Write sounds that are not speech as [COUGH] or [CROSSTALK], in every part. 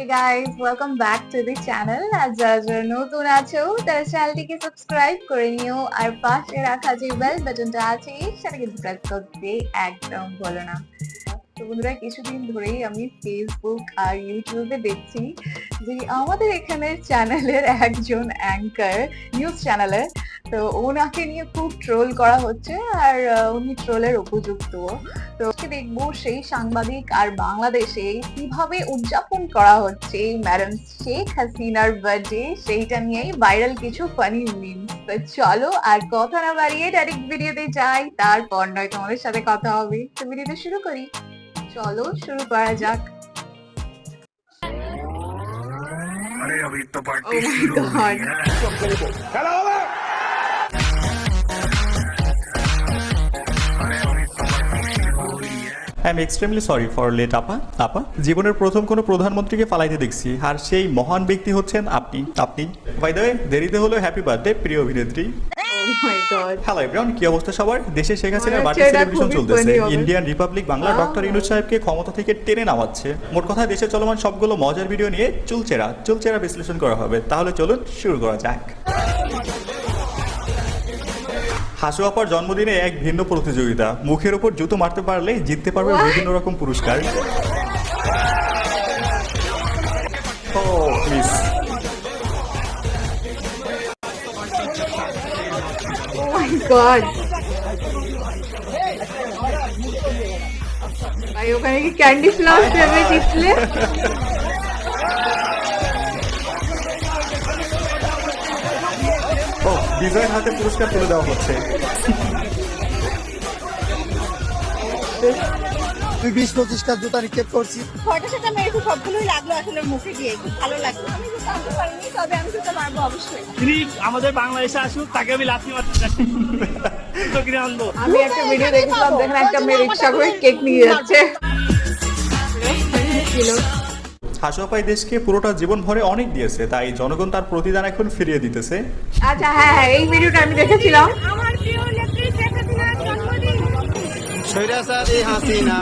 Hey guys, welcome back to the channel. আর যারা নতুন আছো তারা চ্যানেলটিকে সাবস্ক্রাইব করে নিও। আর পাশে রাখা যে বেল বাটনটা আছে সেটা কিন্তু প্রেস করতে একদম ভুলো না। তো বন্ধুরা কিছুদিন ধরেই আমি ফেসবুক আর ইউটিউবে দেখছি যে আমাদের এখানের চ্যানেলের একজন অ্যাঙ্কার নিউজ চ্যানেলের তো ওনাকে নিয়ে খুব ট্রোল করা হচ্ছে। আর উনি ট্রোলের উপযুক্ত। তো আজকে দেখবো সেই সাংবাদিক আর বাংলাদেশে কিভাবে উদযাপন করা হচ্ছে ম্যাডাম শেখ হাসিনার বার্থডে সেইটা নিয়েই ভাইরাল কিছু ফানি মিমস তো চলো আর কথা না বাড়িয়ে ডাইরেক্ট ভিডিওতে যাই তারপর নয় তোমাদের সাথে কথা হবে তো ভিডিওটা শুরু করি চলো শুরু করা যাক अरे अभी तो Oh पार्टी my शुरू हुई God. है I am extremely sorry for late আপা। আপা জীবনের প্রথম কোনো প্রধানমন্ত্রীকে ফালাইতে দেখছি আর সেই মহান ব্যক্তি হচ্ছেন আপনি। আপনি। বাই দ্য দেরিতে হলো হ্যাপি বার্থডে প্রিয় অভিনেত্রী। হ্যালো এভরিওয়ান কি অবস্থা সবার? দেশে শেখ হাসিনার বার্থডে সেলিব্রেশন চলতেছে। Indian republic Bangla doctor Yunus সাহেবকে ক্ষমতা থেকে টেনে নামাচ্ছে। মোট কথা দেশে চলমান সবগুলো মজার ভিডিও নিয়ে চুলচেরা চুলচেরা বিশ্লেষণ করা হবে। তাহলে চলুন শুরু করা যাক। হাসু আপার জন্মদিনে এক ভিন্ন প্রতিযোগিতা। মুখের উপর জুতো মারতে পারলে জিততে পারবে বিভিন্ন রকম পুরস্কার। ও গড ভাই ওখানে কি ক্যান্ডি ফ্লাওয়ার ফেভারিট ডিসপ্লে বিজয়ের হাতে পুরস্কার তুলে দেওয়া হচ্ছে। তুই বিশ পঁচিশটা জুতা নিক্ষেপ করছি ছয়টা সবগুলোই লাগল আসলে মুখে গিয়ে খুব ভালো লাগল। আমি জুতো আনতে পারিনি তবে আমি জুতো মারবো অবশ্যই। তিনি আমাদের বাংলাদেশে আসুক তাকে আমি লাথি মারতে চাই। তো কিনে আনব। আমি একটা ভিডিও দেখেছিলাম যেখানে একটা মেয়ে রিক্সা করে কেক নিয়ে যাচ্ছে। ছিল। হাসু দেশকে পুরোটা জীবন ভরে অনেক দিয়েছে তাই জনগণ তার প্রতিদান এখন ফিরিয়ে দিতেছে। আচ্ছা হ্যাঁ হ্যাঁ এই ভিডিওটা আমি দেখেছিলাম। আমার প্রিয় নেত্রী শেখ হাসিনার জন্মদিন। সৈরাসারি হাসিনা।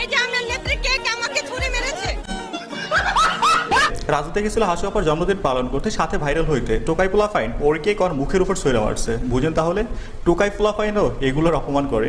এই যে আমার নেত্রী কেক আমাকে ছুরি মেরেছে? রাজুতে গেছিল হাসু আপার জন্মদিন পালন করতে সাথে ভাইরাল হইতে। টোকাই পোলা ফাইন ওর কেক ওর মুখের উপর সইরা মারছে? বুঝেন তাহলে। টোকাই পোলা ফাইনও এগুলোর অপমান করে।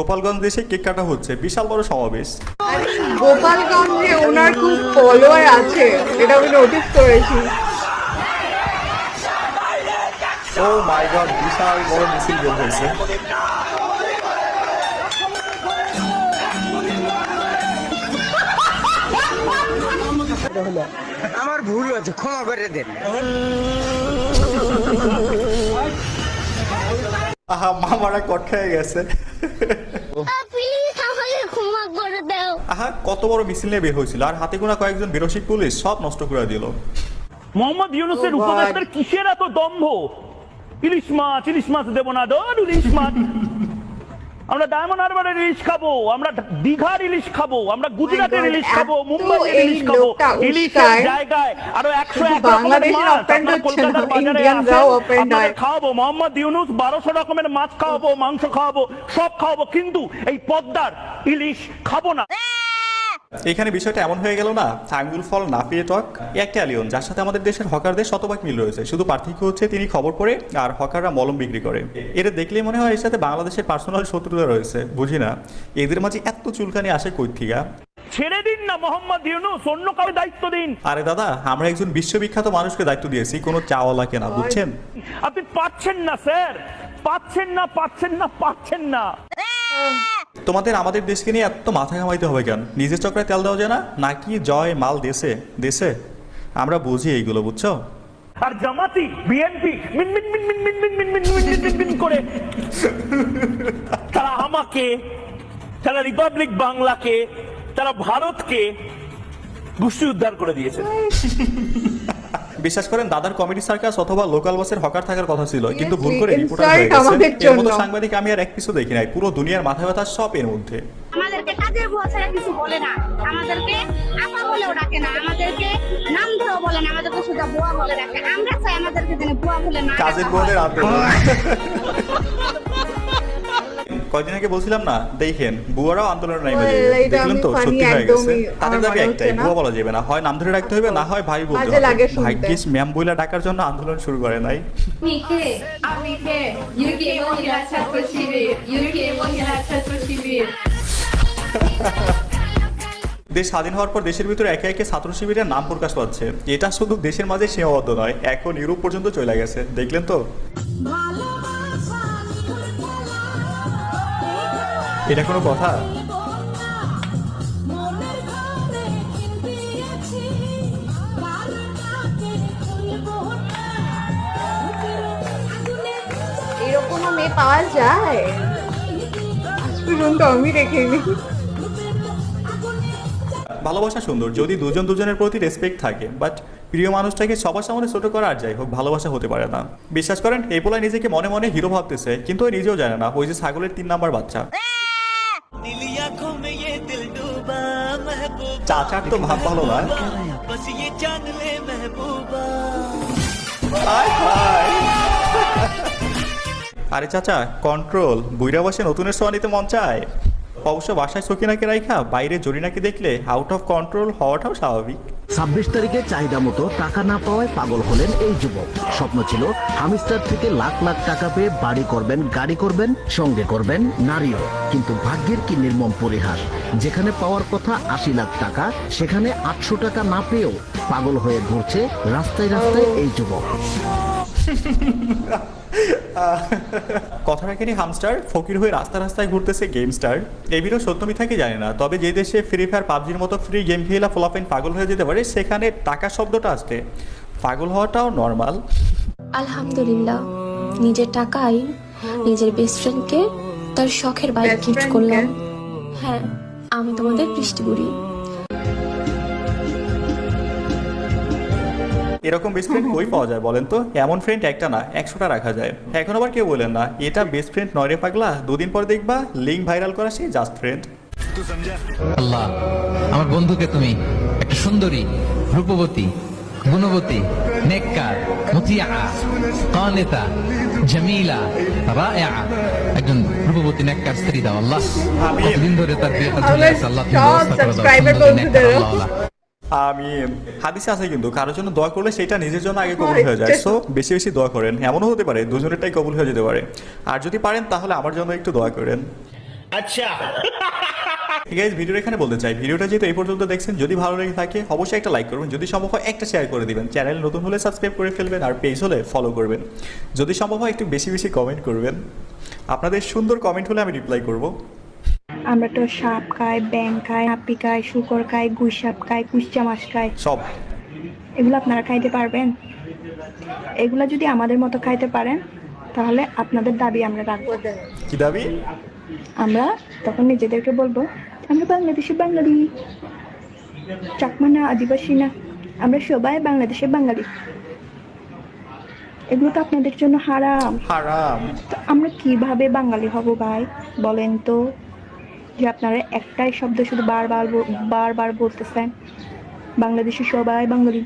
গোপালগঞ্জ দেশে কেক কাটা হচ্ছে। বিশাল বড় সমাবেশ। গোপালগঞ্জে ওনার খুব ফলোয়ার আছে। এটা আমি নোটিস করেছি। ও মাই গড বিশাল বড় মিছিল বের হয়েছে। আমার ভুল হয়েছে ক্ষমা করে দেন। আহা মামারা কট খেয়ে গেছে প্লিজ আমাকে ক্ষমা করে দাও আহা কত বড় মিছিল নিয়ে বের হয়েছিল। আর হাতে গোনা কয়েকজন বেরসিক পুলিশ সব নষ্ট করে দিল। মোহাম্মদ ইউনুসের উপদেষ্টার কিসের এত দম্ভ? ইলিশ মাছ ইলিশ মাছ দেবো না ধর ইলিশ মাছ। আমরা ডায়মন্ড হারবারের ইলিশ খাব আমরা দীঘার ইলিশ খাব আমরা গুজরাটের ইলিশ খাব মুম্বাইয়ের ইলিশ খাব। ইলিশের জায়গায় আরও একশো শুধু এক বাংলাদেশের মাছ হচ্ছে না, কলকাতার বাজারে হয়। খাওয়াবো মোহাম্মদ ইউনুস বারোশো রকমের মাছ খাওয়াবো মাংস খাওয়াবো সব খাওয়াবো কিন্তু এই পদ্মার ইলিশ খাব না এখানে বিষয়টা এমন হয়ে গেল না আঙ্গুল ফল না পেয়ে টক একটা অ্যালিয়ন যার সাথে আমাদের দেশের হকারদের শতভাগ মিল রয়েছে। শুধু পার্থক্য হচ্ছে তিনি খবর পড়ে আর হকাররা মলম বিক্রি করে। এটা দেখলেই মনে হয় এর সাথে বাংলাদেশের পার্সোনাল শত্রুতা রয়েছে বুঝি না? এদের মাঝে এত চুলকানি আসে কৈথিকা ছেড়ে দিন না মোহাম্মদ ইউনুস অন্য কাউকে দায়িত্ব দিন। আরে দাদা আমরা একজন বিশ্ববিখ্যাত মানুষকে দায়িত্ব দিয়েছি কোনো চাওয়ালাকে না বুঝছেন? আপনি পাচ্ছেন না স্যার। পাচ্ছেন না পাচ্ছেন না পাচ্ছেন না। তোমাদের আমাদের দেশকে নিয়ে এত মাথা ঘামাইতে হবে কেন নিজের চক্রে তেল দেওয়া যায় না নাকি জয় মাল দেশে দেশে আমরা বুঝি এইগুলো বুঝছ আর জামাতি বিএনপি মিন মিন মিন মিন মিন মিন মিন মিন মিন মিন মিন মিন করে তারা আমাকে তারা রিপাবলিক বাংলাকে তারা ভারতকে গোষ্ঠী উদ্ধার করে দিয়েছে বিশ্বাস করেন দাদার কমেডি সার্কাস অথবা লোকাল বাসের হকার থাকার কথা ছিল কিন্তু ভুল করে রিপোর্টার হয়ে গেছে। এর মতো সাংবাদিক আমি আর এক পিছু দেখি নাই পুরো দুনিয়ার মাথা ব্যথা সব এর মধ্যে। আমাদেরকে কাজের বুয়া ছাড়া কিছু বলে না। আমাদেরকে আপা বলেও ডাকে না আমাদেরকে নাম ধরেও বলে না আমাদেরকে শুধু বুয়া বলে ডাকে। আমরা চাই আমাদেরকে যেন বুয়া বলে না। কাজের বলে। আন্দোলন। [LAUGHS] [LAUGHS] কয়দিন আগে বলছিলাম না দেখেন বুয়ারাও আন্দোলনে নেমে Well, যাবে। এটা দেখলেন তো সত্যি হয়ে গেছে। তাদের দাবি একটাই বুয়া বলা যাবে না। হয় নাম ধরে রাখতে হবে না হয় ভাই বলতে হবে। ভাগ্যিস ম্যাম বইলা ডাকার জন্য আন্দোলন শুরু করে নাই। ছাত্র শিবির, ছাত্র শিবির। দেশ স্বাধীন হওয়ার পর দেশের ভিতরে একে একে ছাত্র শিবিরের নাম প্রকাশ পাচ্ছে। এটা শুধু দেশের মাঝে সীমাবদ্ধ নয় এখন ইউরোপ পর্যন্ত চলে গেছে। দেখলেন তো? এটা কোনো কথা? এরকমও মেয়ে পাওয়া যায়। আজ পর্যন্ত আমি দেখিনি। ভালোবাসা সুন্দর যদি দুজন দুজনের প্রতি রেসপেক্ট থাকে বাট প্রিয় মানুষটাকে সবার সামনে ছোট করা আর যাই হোক ভালোবাসা হতে পারে না। বিশ্বাস করেন এই পোলায় নিজেকে মনে মনে হিরো ভাবতেছে কিন্তু ও নিজেও জানে না ওই যে ছাগলের তিন নাম্বার বাচ্চা। চাচার তো ভাব ভালো আরে চাচা কন্ট্রোল বুইরা বসে নতুনের সোয়া নিতে মন চায়। অবশ্য বাসায় সকিনাকে রাইখা বাইরে জরিনাকে দেখলে আউট অফ কন্ট্রোল হওয়াটাও স্বাভাবিক। ছাব্বিশ তারিখে চাহিদা মতো টাকা না পাওয়ায় পাগল হলেন এই যুবক। স্বপ্ন ছিল হামিস্টার থেকে লাখ লাখ টাকা পেয়ে বাড়ি করবেন, গাড়ি করবেন, সঙ্গে করবেন নারীও। কিন্তু ভাগ্যের কি নির্মম পরিহাস? যেখানে পাওয়ার কথা আশি লাখ টাকা, সেখানে আটশো টাকা না পেয়েও পাগল হয়ে ঘুরছে রাস্তায় রাস্তায় এই যুবক। কথাটা কিনি হামস্টার ফকির হয়ে রাস্তা রাস্তায় ঘুরতেছে গেম স্টার এই ভিডিও সত্য মিথ্যাকে জানি না তবে যে দেশে ফ্রি ফায়ার পাবজির মতো ফ্রি গেম খেলা ফলাফাইন পাগল হয়ে যেতে পারে সেখানে টাকা শব্দটা আসতে পাগল হওয়াটাও নর্মাল আলহামদুলিল্লাহ নিজের টাকায় নিজের বেস্ট ফ্রেন্ডকে তার শখের বাইক গিফট করলাম। হ্যাঁ আমি তোমাদের বৃষ্টি এরকম বেস্ট ফ্রেন্ড কই পাওয়া যায় বলেন তো? এমন ফ্রেন্ড একটা না একশোটা রাখা যায়। এখন আবার কেউ বলেন না এটা বেস্ট ফ্রেন্ড নয় রে পাগলা দুদিন পর দেখবা লিঙ্ক ভাইরাল করা সেই জাস্ট ফ্রেন্ড আল্লাহ আমার বন্ধুকে তুমি একটা সুন্দরী রূপবতী গুণবতী নেককার মুতিয়া কানেতা জামিলা রায়া একজন রূপবতী নেককার স্ত্রী দাও আল্লাহ। আমিন। কতদিন ধরে তার বিয়েটা ঝুলে আছে আল্লাহ তুমি ব্যবস্থা করে দাও আমি হাদিসে আছে কিন্তু কারোর জন্য দোয়া করলে সেটা নিজের জন্য আগে কবুল হয়ে যায়। সো বেশি বেশি দোয়া করেন। এমনও হতে পারে দুজনেরটাই কবুল হয়ে যেতে পারে। আর যদি পারেন তাহলে আমার জন্য একটু দোয়া করেন। আচ্ছা। গাইজ ভিডিও এখানে বলতে চাই ভিডিওটা যেহেতু এই পর্যন্ত দেখছেন যদি ভালো লেগে থাকে অবশ্যই একটা লাইক করবেন। যদি সম্ভব হয় একটা শেয়ার করে দিবেন। চ্যানেল নতুন হলে সাবস্ক্রাইব করে ফেলবেন আর পেজ হলে ফলো করবেন। যদি সম্ভব হয় একটু বেশি বেশি কমেন্ট করবেন। আপনাদের সুন্দর কমেন্ট হলে আমি রিপ্লাই করব। আমরা তো সাপ খাই ব্যাং খাই হাপি খাই শুকর খাই গুই সাপ খাই কুইচা মাছ খাই। সব। এগুলো আপনারা খাইতে পারবেন। এগুলো যদি আমাদের মতো খাইতে পারেন তাহলে আপনাদের দাবি আমরা রাখব। কি দাবি? আমরা তখন নিজেদেরকে বলব আমরা বাংলাদেশি বাঙালি। চাকমা না আদিবাসী না। আমরা সবাই বাংলাদেশের বাঙালি। এগুলো তো আপনাদের জন্য হারাম। হারাম। তো আমরা কীভাবে বাঙালি হব ভাই? বলেন তো। যে আপনারা একটাই শব্দ শুধু বারবার বারবার বলতেছেন। বাংলাদেশি সবাই বাঙালি।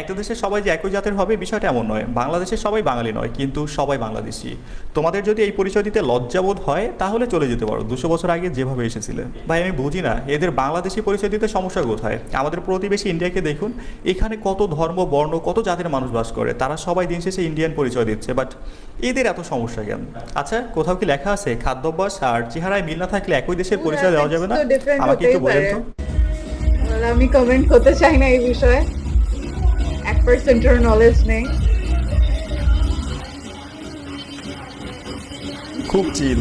একটা দেশের সবাই যে একই জাতের হবে বিষয়টা এমন নয়। বাংলাদেশের সবাই বাঙালি নয় কিন্তু সবাই বাংলাদেশি। তোমাদের যদি এই পরিচয় দিতে লজ্জাবোধ হয় তাহলে চলে যেতে পারো দুশো বছর আগে যেভাবে এসেছিলে। ভাই আমি বুঝি না এদের বাংলাদেশি পরিচয় দিতে সমস্যা কোথায়? আমাদের প্রতিবেশী ইন্ডিয়াকে দেখুন এখানে কত ধর্ম বর্ণ কত জাতের মানুষ বাস করে। তারা সবাই দিন শেষে ইন্ডিয়ান পরিচয় দিচ্ছে বাট এদের এত সমস্যা কেন? আচ্ছা কোথাও কি লেখা আছে খাদ্যাভ্যাস আর চেহারায় মিল না থাকলে একই দেশের পরিচয় দেওয়া যাবে না? আমাকে একটু বলেন তো। আমি কমেন্ট করতে চাই না এই বিষয়ে। পার্সেন্টের নলেজ নেই খুব চিল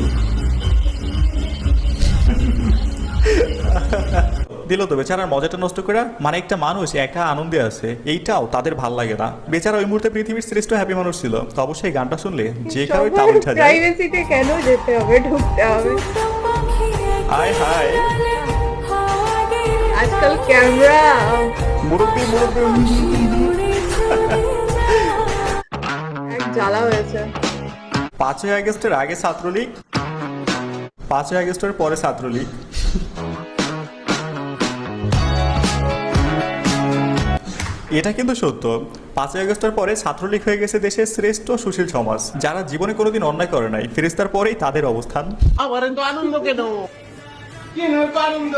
দিল তো বেচারার মজাটা নষ্ট করে মানে একটা মানুষ একা আনন্দে আছে এইটাও তাদের ভালো লাগে না। বেচারা ওই মুহূর্তে পৃথিবীর শ্রেষ্ঠ হ্যাপি মানুষ ছিল তো অবশ্যই গানটা শুনলে যে কারোই তাল উঠা যায়। প্রাইভেসিতে কেন যেতে হবে ঢুকতে হবে। হায় হায় আজকাল ক্যামেরা মুরব্বী মুরব্বী। জ্বালা হয়েছে। পাঁচই আগস্টের আগে ছাত্রলীগ পাঁচই আগস্টের পরে ছাত্রলীগ। এটা কিন্তু সত্য। পাঁচই আগস্টের পরে ছাত্রলীগ হয়ে গেছে দেশের শ্রেষ্ঠ সুশীল সমাজ যারা জীবনে কোনোদিন অন্যায় করে নাই। ফেরিস্তার পরেই তাদের অবস্থান। আমার আনন্দ কেন কি আনন্দ?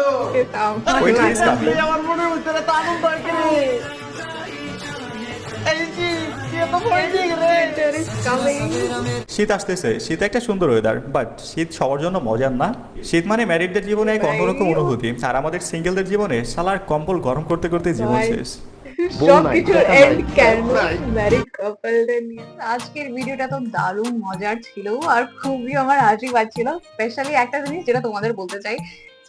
শীত আসতেছে। শীত একটা সুন্দর ওয়েদার বাট শীত সবার জন্য মজার না। শীত মানে ম্যারিডদের জীবনে এক অন্যরকম অনুভূতি। আর আমাদের সিঙ্গেলদের জীবনে সালার কম্বল গরম করতে করতে জীবন শেষ। আজকের ভিডিওটা তো দারুণ মজার ছিল আর খুবই আমার হাসি পাচ্ছিল স্পেশালি একটা জিনিস যেটা তোমাদের বলতে চাই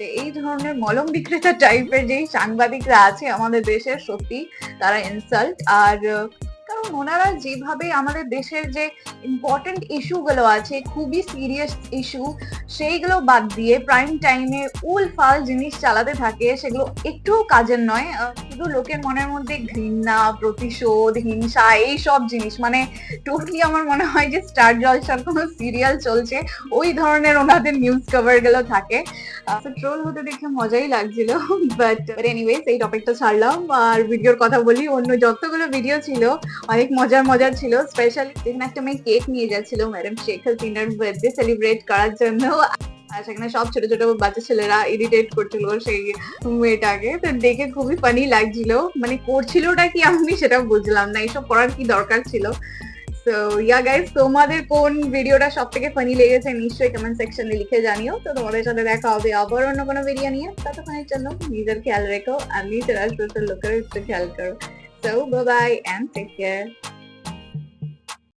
যে এই ধরনের মলম বিক্রেতা টাইপের যেই সাংবাদিকরা আছে আমাদের দেশের সত্যি তারা ইনসাল্ট আর কারণ ওনারা যেভাবে আমাদের দেশের যে ইম্পর্টেন্ট ইস্যুগুলো আছে, খুবই সিরিয়াস ইস্যু সেইগুলো বাদ দিয়ে প্রাইম টাইমে উল ফাল জিনিস চালাতে থাকে, সেগুলো একটু কাজের নয় শুধু লোকের মনের মধ্যে ঘৃণা, প্রতিশোধ, হিংসা এই সব জিনিস মানে টোটালি আমার মনে হয় যে স্টার জলসার কোনো সিরিয়াল চলছে, ওই ধরনের ওনাদের নিউজ কভারগুলো থাকে। ট্রোল হতে দেখে মজাই লাগছিল বাট এনিওয়েজ এই টপিকটা ছাড়লাম, আর ভিডিওর কথা বলি, অন্য যতগুলো ভিডিও ছিল অনেক মজার মজার ছিল স্পেশালি যেখানে একটা মেয়ে কেক নিয়ে যাচ্ছিল ম্যাডাম শেখ হাসিনার বার্থডে সেলিব্রেট করার জন্য। আর সেখানে সব ছোট ছোট বাচ্চা ছেলেরা ইরিটেট করছিল সেই মেয়েটাকে। তো দেখে খুবই ফানি লাগছিল। মানে করছিলটা কি আমি সেটা বুঝলাম না, এইসব করার কি দরকার ছিল? তো ইয়া গাইস তোমাদের কোন ভিডিওটা সব থেকে ফানি লেগেছে নিশ্চয়ই কমেন্ট সেকশনে লিখে জানিও। তো তোমাদের সাথে দেখা হবে আবার অন্য কোনো ভিডিও নিয়ে। ততক্ষণের জন্য নিজের খেয়াল রেখো আর নিজের আশপাশের লোকের একটু খেয়াল করো। So bye and take care